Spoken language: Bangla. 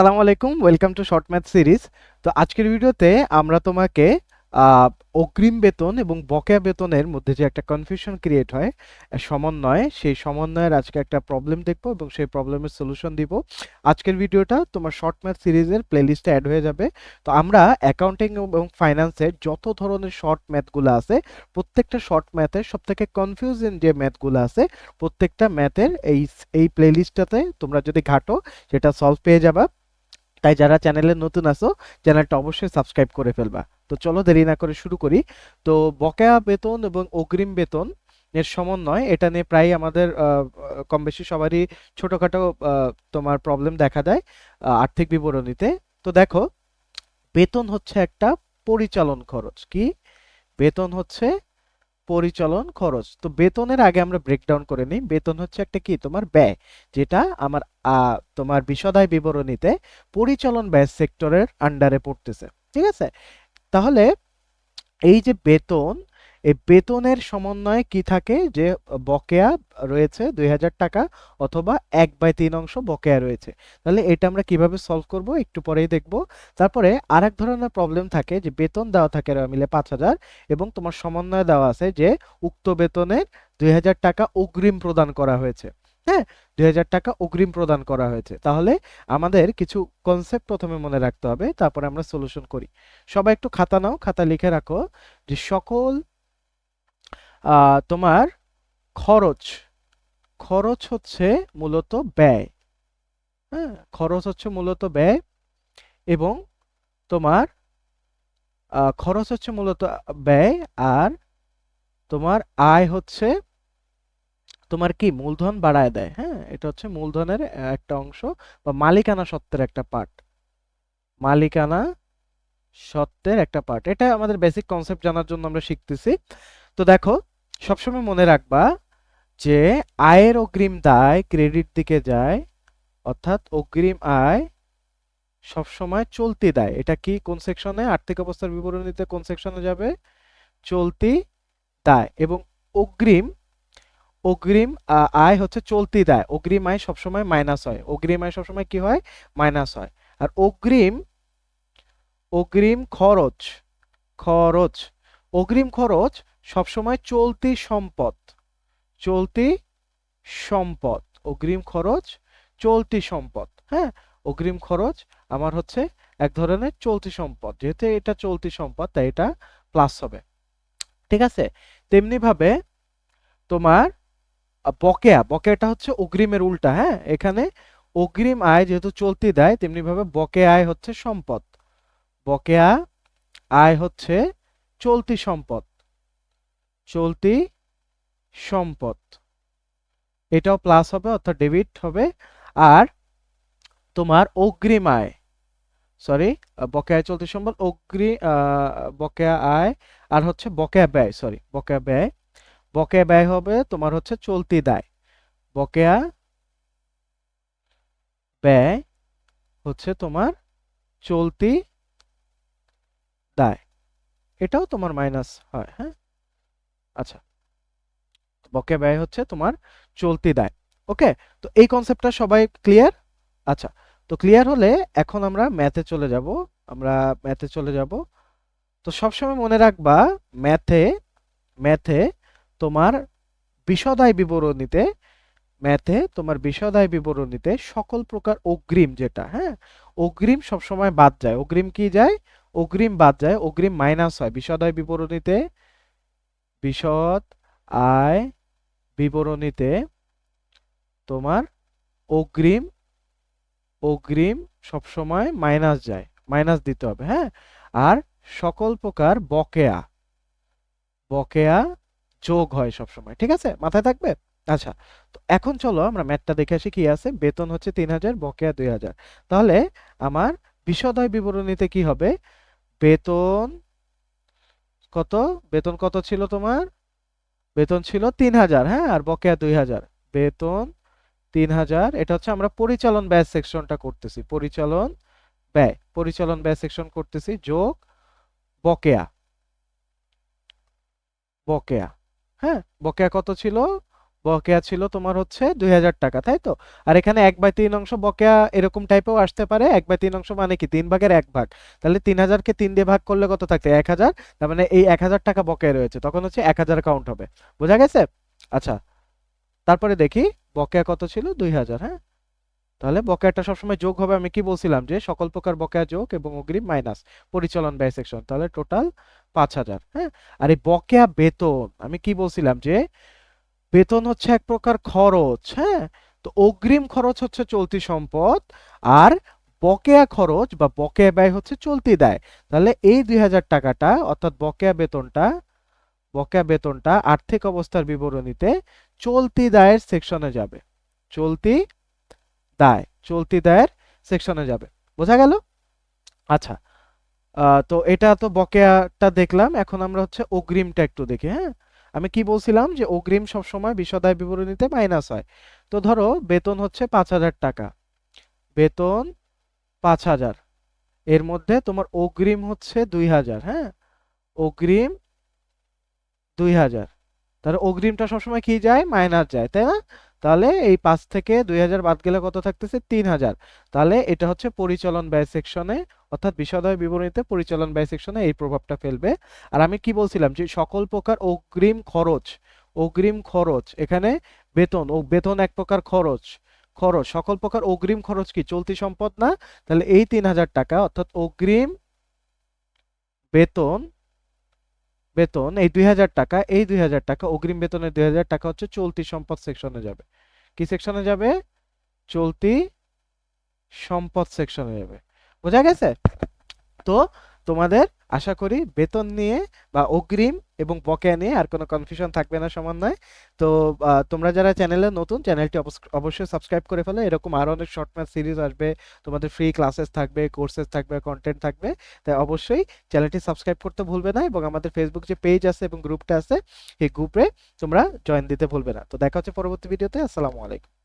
আসসালামু আলাইকুম welcome to short math series তো আজকের ভিডিওতে আমরা তোমাকে অগ্রিম বেতন এবং বকেয়া বেতনের মধ্যে যে একটা কনফিউশন ক্রিয়েট হয় সমন্বয়, সেই সমন্বয়ের আজকে একটা প্রবলেম দেখব এবং সেই প্রবলেমের সলিউশন দিব। আজকের ভিডিওটা তোমার শর্ট ম্যাথ সিরিজের প্লেলিস্টে অ্যাড হয়ে যাবে। তো আমরা অ্যাকাউন্টিং এবং ফাইন্যান্সের যত ধরনের শর্ট ম্যাথগুলো আছে, প্রত্যেকটা শর্ট ম্যাথের সব থেকে কনফিউজিং যে ম্যাথগুলো আছে, প্রত্যেকটা ম্যাথের এই এই প্লেলিস্টটাতে তোমরা যদি ঘাটো, সেটা সলভ পেয়ে যাবা। তাই যারা চ্যানেলে নতুন আসো চ্যানেলটা অবশ্যই সাবস্ক্রাইব করে ফেলবা। তো চলো দেরি না করে শুরু করি। তো বকেয়া বেতন এবং অগ্রিম বেতন এর সমন্বয়, এটা নিয়ে প্রায় আমাদের কম বেশি সবারই ছোটোখাটো তোমার প্রবলেম দেখা দেয় আর্থিক বিবরণীতে। তো দেখো, বেতন হচ্ছে একটা পরিচালন খরচ। কি? বেতন হচ্ছে পরিচালন খরচ। তো বেতনের আগে আমরা ব্রেকডাউন করে নিই। বেতন হচ্ছে একটা কি? তোমার ব্যয়, যেটা আমার তোমার বিশদায় বিবরণীতে পরিচালন ব্যয় সেক্টরের আন্ডারে পড়তেছে। ঠিক আছে? তাহলে এই যে বেতন এই বেতনের সমন্বয়ে কি থাকে? যে, বকেয়া রয়েছে দুই হাজার টাকা অথবা এক বাই তিন অংশ বকেয়া রয়েছে। তাহলে এটা আমরা কীভাবে সলভ করব? একটু পরেই দেখব। তারপরে আরেক ধরনের প্রবলেম থাকে যে, বেতন দেওয়া থাকে মিলে পাঁচ হাজার এবং তোমার সমন্বয় দেওয়া আছে যে, উক্ত বেতনের দুই হাজার টাকা অগ্রিম প্রদান করা হয়েছে। হ্যাঁ? দুই হাজার টাকা অগ্রিম প্রদান করা হয়েছে। তাহলে আমাদের কিছু কনসেপ্ট প্রথমে মনে রাখতে হবে, তারপরে আমরা সলিউশন করি। সবাই একটু খাতা নাও, খাতা লিখে রাখো যে, সকল তোমার খরচ। খরচ হচ্ছে মূলত ব্যয়। হ্যাঁ খরচ হচ্ছে মূলত ব্যয় এবং তোমার খরচ হচ্ছে মূলত ব্যয় আর তোমার আয় হচ্ছে, তোমার কি মূলধন বাড়ায় দেয়। হ্যাঁ এটা হচ্ছে মূলধনের একটা অংশ বা মালিকানা সত্ত্বের একটা পার্ট মালিকানা সত্ত্বের একটা পার্ট এটা আমাদের বেসিক কনসেপ্ট জানার জন্য আমরা শিখতেছি। তো দেখো সবসময় মনে রাখবা যে আয়ের অগ্রিম দায় ক্রেডিট দিকে যায়, অর্থাৎ অগ্রিম আয় সবসময় চলতি দায়। এটা কি কোন সেকশনে? আর্থিক অবস্থার বিবরণীতে কোন সেকশনে যাবে? চলতি দায় এবং অগ্রিম অগ্রিম আয় হচ্ছে চলতি দায়। অগ্রিম আয় সবসময় মাইনাস হয়। অগ্রিম আয় সবসময় কি হয়? মাইনাস হয়। আর অগ্রিম অগ্রিম খরচ খরচ, অগ্রিম খরচ সবসময় চলতি সম্পদ চলতি সম্পদ, অগ্রিম খরচ, চলতি সম্পদ হ্যাঁ? অগ্রিম খরচ আমার হচ্ছে এক ধরনের চলতি সম্পদ, যেহেতু এটা চলতি সম্পদ, তাই এটা প্লাস হবে। ঠিক আছে? তেমনি ভাবে তোমার বকেয়া, বকেয়াটা হচ্ছে অগ্রিমের উল্টা হ্যাঁ? এখানে অগ্রিম আয় যেহেতু চলতি দেয় তেমনি ভাবে বকেয়া আয় হচ্ছে সম্পদ। বকেয়া আয় হচ্ছে চলতি সম্পদ। চলতি সম্পদ। এটাও প্লাস হবে, অর্থাৎ ডেবিট হবে। আর তোমার অগ্রিম আয় সরি বকেয়া চলতি সম্পদ, অগ্রি বকেয়া আয়, আর হচ্ছে বকেয়া ব্যয় সরি বকেয়া ব্যয়। বকেয়া ব্যয় হবে তোমার হচ্ছে চলতি দায়। বকেয়া ব্যয় হচ্ছে তোমার চলতি দায়। এটাও তোমার মাইনাস হয় হ্যাঁ? আচ্ছা বকেয়া ব্যয় হচ্ছে তোমার চলতি দায়, ওকে? তো এই কনসেপ্টটা সবাই ক্লিয়ার আচ্ছা তো ক্লিয়ার হলে এখন আমরা ম্যাথে চলে যাব, আমরা ম্যাথে চলে যাব। তো সবসময় মনে রাখবা ম্যাথে ম্যাথে তোমার বিশদায় বিবরণীতে ম্যাথে তোমার বিশদায় বিবরণীতে সকল প্রকার অগ্রিম যেটা হ্যাঁ? অগ্রিম সবসময় বাদ যায়। অগ্রিম কি যায়? অগ্রিম বাদ যায়। অগ্রিম মাইনাস হয় বিশদায় বিবরণীতে বিশদ আয় বিবরণীতে তোমার অগ্রিম অগ্রিম সবসময় মাইনাস যায়, মাইনাস দিতে হবে হ্যাঁ? আর সকল প্রকার বকেয়া বকেয়া যোগ হয় সবসময়, ঠিক আছে? মাথায় থাকবে? আচ্ছা তো এখন চলো আমরা ম্যাথটা দেখে আসি কি আছে। বেতন হচ্ছে তিন হাজার, বকেয়া দুই হাজার। তাহলে আমার বিশদয় বিবরণীতে কি হবে? বেতন কত? বেতন কত ছিল তোমার? বেতন ছিল তিন হাজার হ্যাঁ? আর বকেয়া দুই হাজার বেতন তিন হাজার এটা হচ্ছে আমরা পরিচালন ব্যয় সেকশনটা করতেছি। পরিচালন ব্যয় পরিচালন ব্যয় সেকশন করতেছি যোগ বকেয়া। বকেয়া হ্যাঁ? বকেয়া কত ছিল? বকেয়া ছিল তোমার হচ্ছে দুই হাজার টাকা, তাই তো? আর এখানে এক বাই তিন অংশ বকেয়া এরকম টাইপেও আসতে পারে, এক বাই তিন অংশ মানে কি? তিন ভাগের এক ভাগ। তাহলে তিন হাজারকে তিন দিয়ে ভাগ করলে কত থাকতে? এক হাজার। তার মানে এই এক হাজার টাকা বকেয়া রয়েছে, তখন হচ্ছে এক হাজার কাউন্ট হবে। বোঝা গেছে? আচ্ছা তারপরে দেখি, বকেয়া কত ছিল? দুই হাজার হ্যাঁ? তাহলে বকেয়াটা সবসময় যোগ হবে, আমি কি বলছিলাম যে সকল প্রকার বকেয়া যোগ এবং অগ্রিম মাইনাস পরিচালন ব্যয় সেকশন তাহলে টোটাল পাঁচ হাজার হ্যাঁ? আর এই বকেয়া বেতন, আমি কি বলছিলাম যে বেতন হচ্ছে এক প্রকার খরচ হ্যাঁ? তো অগ্রিম খরচ হচ্ছে চলতি সম্পদ আর বকেয়া খরচ বা বকেয়া ব্যয় হচ্ছে চলতি দায়। তাহলে এই দুই হাজার টাকাটা, অর্থাৎ বকেয়া বেতনটা বকেয়া বেতনটা আর্থিক অবস্থার বিবরণীতে চলতি দায়ের সেকশনে যাবে। চলতি দায়, চলতি দায়ের সেকশনে যাবে। বোঝা গেল? আচ্ছা তো এটা তো বকেয়াটা দেখলাম, এখন আমরা হচ্ছে অগ্রিমটা একটু দেখি হ্যাঁ? আমি কি বলছিলাম যে অগ্রিম সবসময় বিশদায় বিবরণীতে মাইনাস হয়। তো ধরো বেতন হচ্ছে পাঁচ হাজার টাকা। বেতন পাঁচ হাজার। এর মধ্যে তোমার অগ্রিম হচ্ছে দুই হাজার হ্যাঁ? অগ্রিম দুই হাজার। তাহলে অগ্রিমটা সবসময় কি যায়? মাইনাস যায়, তাই না? তাহলে এই পাঁচ থেকে দুই হাজার বাদ গেলে কত থাকতেছে? তিন হাজার। তাহলে এটা হচ্ছে পরিচালন ব্যয় সেকশনে অর্থাৎ বিশদয় বিবরণীতে পরিচালন ব্যয় সেকশনে এই প্রভাবটা ফেলবে। আর আমি কি বলছিলাম যে সকল প্রকার অগ্রিম খরচ অগ্রিম খরচ, এখানে বেতন, ও বেতন এক প্রকার খরচ খরচ, সকল প্রকার অগ্রিম খরচ কি? চলতি সম্পদ না? তাহলে এই তিন হাজার টাকা, অর্থাৎ অগ্রিম বেতন বেতন, এই দুই হাজার টাকা, এই দুই হাজার টাকা, অগ্রিম বেতনের দুই হাজার টাকা হচ্ছে চলতি সম্পদ সেকশনে যাবে। কি সেকশনে যাবে? চলতি সম্পদ সেকশনে যাবে। বোঝা গেছে? তো তোমাদের আশা করি বেতন নিয়ে বা অগ্রিম এবং বকেয়া নিয়ে আর কোনো কনফিউশন থাকবে না সমন্বয় তো তোমরা যারা চ্যানেলে নতুন চ্যানেলটি অবশ্যই সাবস্ক্রাইব করে ফেলো। এরকম আরও অনেক শর্ট ম্যাথ সিরিজ আসবে, তোমাদের ফ্রি ক্লাসেস থাকবে কোর্সেস থাকবে কন্টেন্ট থাকবে। তাই অবশ্যই চ্যানেলটি সাবস্ক্রাইব করতে ভুলবে না এবং আমাদের ফেসবুক যে পেজ আছে এবং গ্রুপটা আছে এই গ্রুপে তোমরা জয়েন দিতে ভুলবে না। তো দেখা হচ্ছে পরবর্তী ভিডিওতে আসসালামু আলাইকুম।